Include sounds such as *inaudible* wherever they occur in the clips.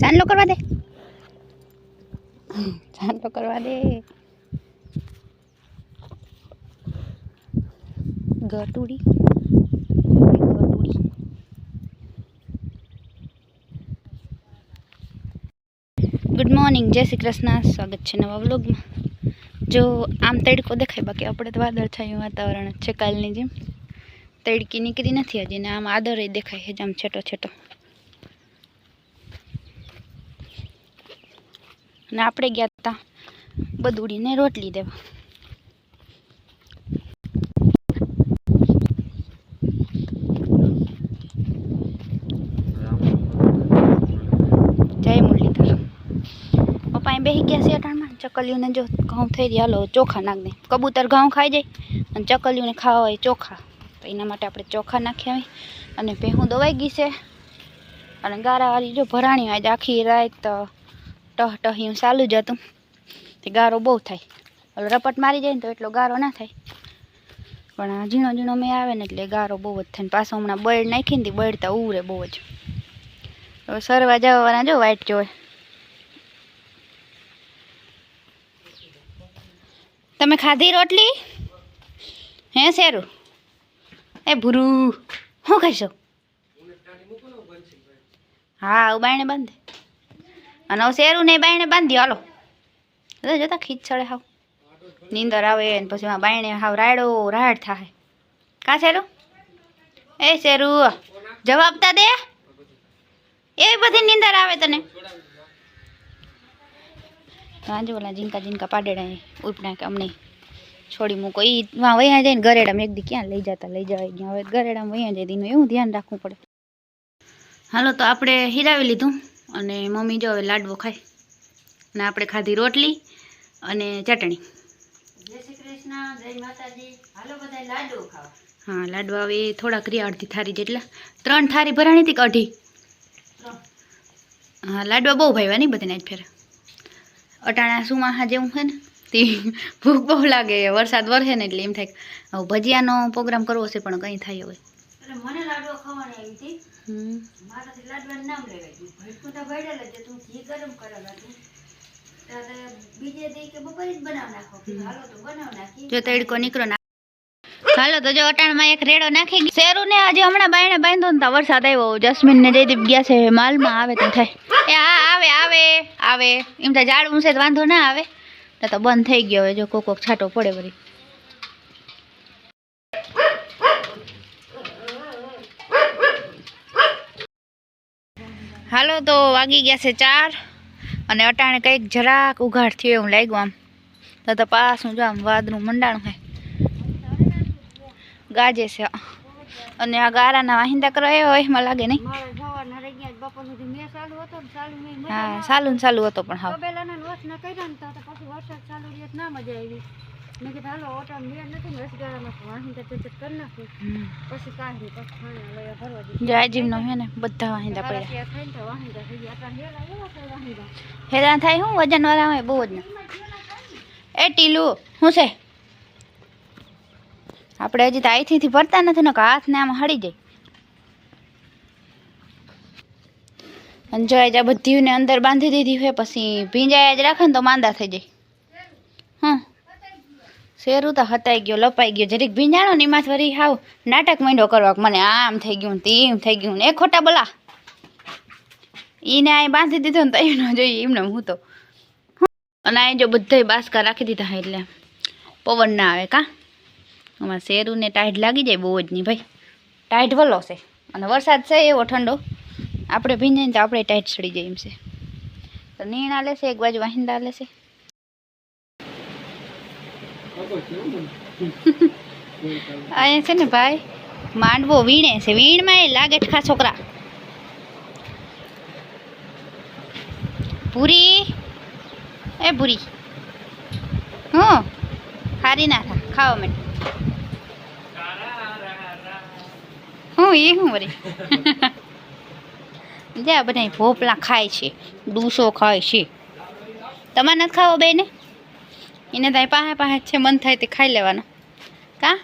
ચાંદલો કરવા દે ચાંદલો કરવા દે ગટુડી ગટુડી ગુડ મોર્નિંગ જય શ્રી કૃષ્ણ સ્વાગત છે નવા વ્લોગમાં જો આમ તડકો દેખાય બાકી આપણે તો વાદળ છાયું વાતાવરણ જ છે કાલની જેમ તડકી નીકળી નથી હજી ને આમ આદરે દેખાય છે આમ છેટો છેટો અને આપણે ગયા હતા બદુડીને રોટલી દેવા. જય મુરલીધર. પપ્પા ગયા છે અટાણમાં. ચકલીઓને જો ઘઉં થઈ રહ્યા હાલો, ચોખા નાખ દે. કબૂતર ઘઉં ખાઈ જાય અને ચકલીઓને ખાવા હોય ચોખા. તો એના માટે આપણે ચોખા નાખ્યા અને ભેહું દવાઈ ગઈ છે. અને ગારાવાળી જો ભરાણી હોય આખી રાત ટહ ટહ્યું ચાલુ જ હતું. તે ગારો બહુ થાય. ઓલો રપટ મારી જાય ને તો એટલો ગારો ના થાય. પણ આ ઝીણો ઝીણો મેં આવે ને એટલે ગારો બહુ જ થાય પાછો હમણાં બળ નાખી ને તે બળતા ઉરે બહુ જ. હવે સરવા જવાના જો વાઈટ જોવે. તમે ખાધી રોટલી? હે શેરું? એ ભૂરું શું ખાઈશો? હા, ઉબાયણે બાયણે બાંધે. અને હવે શેરું ને બાયણે બાંધી, હાલો. બધા જોતા ખીચ ચડે હાવ. નીંદર આવે ને પછી એમાં બાયણે હાવ રાયડો, રાયડ થાય કા શેરું? એ શેરું, જવાબ તા દે. એવી બધી નીંદર આવે તને. વાંજો ઓલા જીંકા જીંકા પાડેડા ઉપના કે અમને છોડી મૂકો. એ વાં વયા જાય ને ગરેડામાં એક દી ક્યાં લઈ જતા, લઈ જવાય ગયા હવે ગરેડામાં વયા જાય એનું એવું ધ્યાન રાખવું પડે. હાલો તો આપણે હિરાવી લીધું. અને મમ્મી જો હવે લાડવો ખાય. અને આપણે ખાધી રોટલી અને ચટણી. હા લાડવા હવે થોડાક રહ્યા અડધી થારી જેટલા. ત્રણ થારી ભરાણી હતી કે અઢી? હા લાડવા બહુ ભાવ્યા નહીં બધાને જ ફેર. અટાણા સુમાં હા જેવું છે ને તે ભૂખ બહુ લાગે વરસાદ વરસે ને એટલે એમ થાય હવે ભજીયાનો પ્રોગ્રામ કરવો છે પણ કંઈ થાય હવે. એટલે મને લાડવા ખાવાની આવી હતી. મારાથી લાડવાનું નામ લેવાય ગયું. તો ભરેલા જ તું ઘી ગરમ કરેલા તું જ તડકો નીકળો ના હાલો તો જો અટાણમાં એક રેડો નાખી શેરું ને હજી હમણાં બાયણે બાંધો ને તો વરસાદ આવ્યો. જસ્મીન ને જયદીપ ગયા છે. માલમાં આવે તો થાય. એ હા આવે આવે આવે. એમ તો ઝાડ ઊંચે તો વાંધો ના આવે. તો તો બંધ થઈ ગયો. હવે જો કોક છાંટો પડે વળી. હાલો તો વાગી ગયા છે ચાર અને અટાણે કંઈક જરાક ઉઘાડ થયો એવું લાગ્યું આમ. તો તો હું જો આમ વાદનું મંડાણું થાય ગાજે છે. અને આ ગારાના વાહિંદા કરવા હોય એમાં લાગે નહીં. હા ચાલુ ચાલુ હા સાલું ને સાલું હતો પણ હાવ કબેલાના ને વસ ના કર્યા ને તો તો પછી વરસાદ ચાલુ રહ્યો તો ના મજા આવી મેં કીધું હાલો ઓટા મેળ નથી ને રસગાળામાં વાહિંદા ચેચટ કરી નાખું. પછી કાઢી પછી ખાણા લઈ ભરવા દીધું જો આજીમનો હે ને બધા વાહિંદા પડ્યા. ત્યાં થાય ને તો વાહિંદા થઈ ગયા. અટાણ હેલા એવા થાય વાહિંદા. હેરાન થાય હું? વજન વાળા હોય બહુ જ ને. એ ટીલું શું છે? આપણે હજી તો અહીંથી ભરતા નથી ને કે હાથ ને આમ હળી જાય. અને જો આ બધી ને અંદર બાંધી દીધી હોય પછી ભીંજાયા જ રાખે ને તો માંદા થઈ જાય. હા શેરું તો હતાઈ ગયો, લપાઈ ગયો, જરીક ભીંજાણો ને એમાં વળી હાવ નાટક માંડ્યો કરવા મને આમ થઈ ગયું ને તેમ થઈ ગયું ને. એ ખોટા બોલા. ઈને આ બાંધી દીધો ને તો એનો જોઈએ, એમને હું તો. અને આ જો બધાય બાસકા રાખી દીધા એટલે. પવન ના આવે કા? આમાં શેરું ને ટાઈટ લાગી જાય બહુ જ નહીં ભાઈ. ટાઈટ વલો છે. અને વરસાદ છે એવો ઠંડો. આપણે ભીંજાઈને તો આપણે ટાઈટ સડી જાય એમ છે. તો નીણા લેશે એક બાજુ વાહિંદા લેશે *laughs* અહીંયા છે ને ભાઈ, માંડવો વીણે છે. વીણમાં એ લાગે ખા છોકરા. પૂરી એ પૂરી હું. હારી ના થા. ખાવા માટે. હું, એ હું વળી *laughs* જ્યાં બધા ભોપલા ખાય છે. ડૂસો ખાય છે. તમારે નથી ખાવો બેને એને ત્યાં પાસે પાસે છે, મન થાય તે ખાઈ લેવાનો. કા?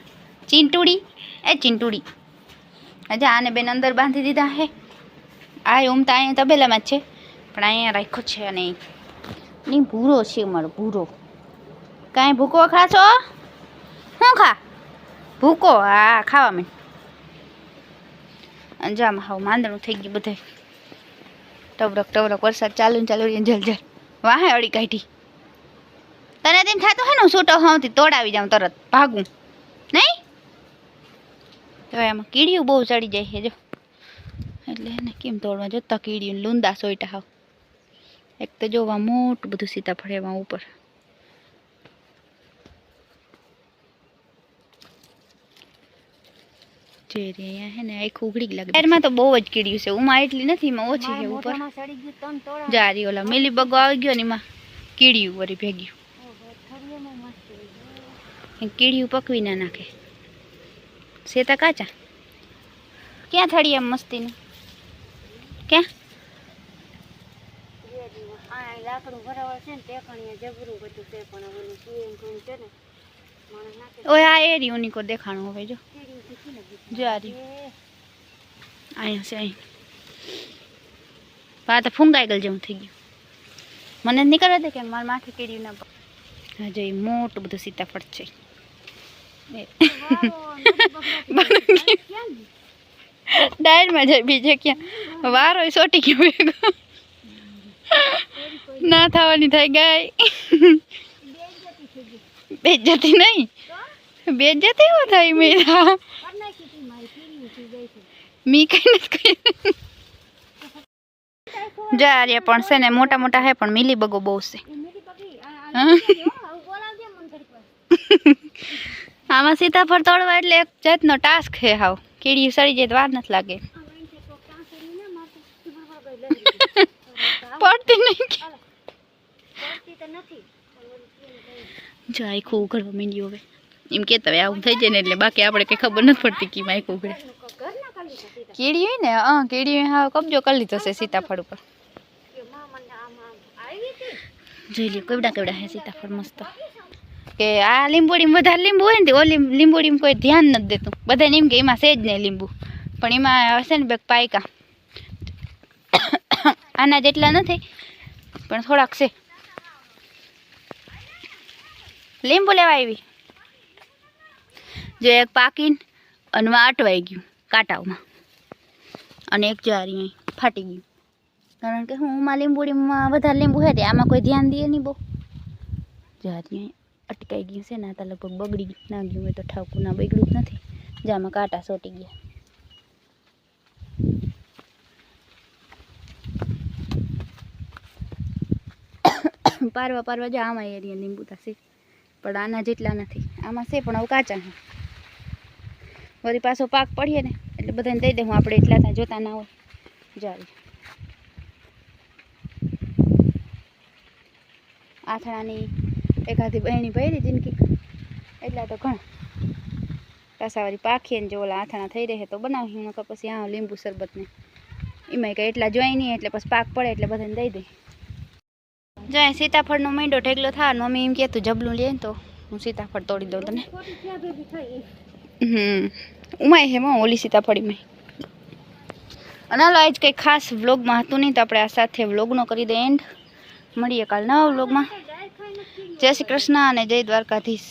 ચીંટુડી? એ ચીંટુડી. હજા આને બેન અંદર બાંધી દીધા હે. આ ઉમતા અહીંયા તબેલામાં જ છે. પણ અહીંયા રાખ્યો છે અને નહીં, ભૂરો છે મારો, ભૂરો. કાંઈ ભૂકો ખાશો? શું ખા? ભૂકો? હા, ખાવા મેં અંજામ હાવ માંદણું થઈ ગયું બધે ટબરક ટબરક, વરસાદ ચાલુ ને ચાલુ જલ જલ વાહે અડી કાઢી. તને તેમ થતું હે ને હું છૂટો હોઉંથી તોડાવી જાઉં તરત ભાગું. નહીં? તો એમાં કીડીયું બહુ ચડી જાય છે જો. એટલે એને કેમ તોડવા? જોતા કીડીયું લૂંદા સોઈટા હાવ. એક તો જોવા મોટું બધું સીતાફળ એમાં ઉપર. જે રે અહીંયા હે ને આખું ઉઘડી લાગે. એમાં તો બહુ જ કીડ્યું છે ઉમાં એટલી નથી એમાં ઓછી છે ઉપર. જારી ઓલા મિલી બગો આવી ગયો ને એમાં કીડ્યું વળી ભેગ્યું ઓહો, થળિયામાં મસ્ત છે. એ કીડ્યું પકવી ના નાખે. સેતા કાચા? ક્યાં થળી એમ મસ્તીનું? ક્યાં? આ લાકડું ભરાવા છે ને તે કણીએ જબરું બધું છે પણ ઓલું છે ને ઓય આ નીકો દેખાણું હવે જો. આ અહીંયા છે અહીં. પા તો ફૂંગાઈ ગયેલ જેવું થઈ ગયું. મને નીકળવા દે કે મારા માથે કીડ્યું ના. હા જો એ મોટું બધું સીતાફળ છે એ વારો નથી બગડાતી. ક્યાં ગઈ? ડાયરમાં જાય બીજે ક્યાં? વારો ય સોટી ગયો ભેગો. ના થવાની થઈ ગઈ બેઇજ્જતી થઈ ગઈ. બેજતી નહીં? બેજતી હું થઈ મીરા. કર નાખી તી મારી કીડી થઈ ગઈ છે. મી કઈ નથી કહ્યું જારિયા પણ છે ને, મોટા મોટા હે પણ મિલી બગો બહુ છે એ મેરી પકડી. આ- આ હા. નીકળી ગઈ હો. આવું બોલાવજે મને ઘડીક વાર. આમાં સીતાફળ તોડવા એટલે એક જાતનો ટાસ્ક છે હાવ કીડી સડી જાય તો વાર નથી લાગે આ વાઈન છે તો ક્યાં સડી ને માથે. તું બરાબર ગઈ લઈ લીધી. આવ. પડતી નહીં કે. હાલો. પડતી તો નથી. પણ ઓલી કેમ ગઈ? જો આખું ઉઘડવા માંડ્યું હવે એમ કહેતા હોય આવું થઈ જાય ને એટલે બાકી આપણે કઈ ખબર નથી પડતી કે આખું ઉઘડે ઘરનું ક- ઘરના ખાલી હતી તો. કીડી હોય ને હા કીડી હા કબજો કરી લીધો છે સીતાફળ ઉપર કે માં મને આમ આમ આવી હતી. જોઈ લ્યો કેવડા કેવડા હે સીતાફળ મસ્ત કે આ લીંબોડીમાં વધારે લીંબુ હોય ને ઓલી લીંબોડીમાં કોઈ ધ્યાન નથી દેતું. બધાને એમ કે એમાં છે જ નહીં લીંબુ. પણ એમાં હશે ને બેક પાયકા. આના જેટલા નથી, પણ થોડાક છે. લીંબુ લેવા આવી. જો એક પાકીને અને અટવાઈ ગયું કાંટાઓમાં. અને એક જારી ફાટી ગયું. કારણ કે હું માં લીંબુડીમાં વધારે લીંબુ તે આમાં કોઈ ધ્યાન દે નહીં બહુ. જારી અટકાઈ ગયું છે ને, આ લગભગ બગડી ના ગયું હોય તો ઠાવકું ના બગડ્યું નથી. જામાં કાંટા સોટી ગયા. પારવા પારવા જો, આમાં એરિયા લીંબુ થશે પણ આના જેટલા નથી. આમાં છે, પણ આવું કાચા છે. વળી પાછો પાક પડીએ ને, એટલે બધાને દઈ દઉં આપણે એટલા ત્યાં જોતા ના હોય. જારી આથણાની એકાદી બહેણી ભરી જિંદગી. એટલા તો ઘણા. કાસાવાળી પાખીએ જો ઓલા આથણા થઈ રહે તો બનાવી નકર પછી આ લીંબુ શરબતને. એમાંય કંઈ એટલા જોઈ નહીં, એટલે પછી પાક પડે એટલે બધાને દઈ દે. જો સીતાફળનો મીંડો ઢેગલો થાય મમ્મી એમ કે તું જબલું લે તો હું સીતાફળ તોડી દઉં તને? હમ. ઉમાય હે માં ઓલી સીતાફળીમાં અને હાલો, આજ કંઈ ખાસ વ્લોગમાં હતું નહીં, તો આપણે આ સાથે વ્લોગનો કરી દે એન્ડ. મળીએ કાલ નવા વ્લોગમાં. જય શ્રી કૃષ્ણ અને જય દ્વારકાધીશ.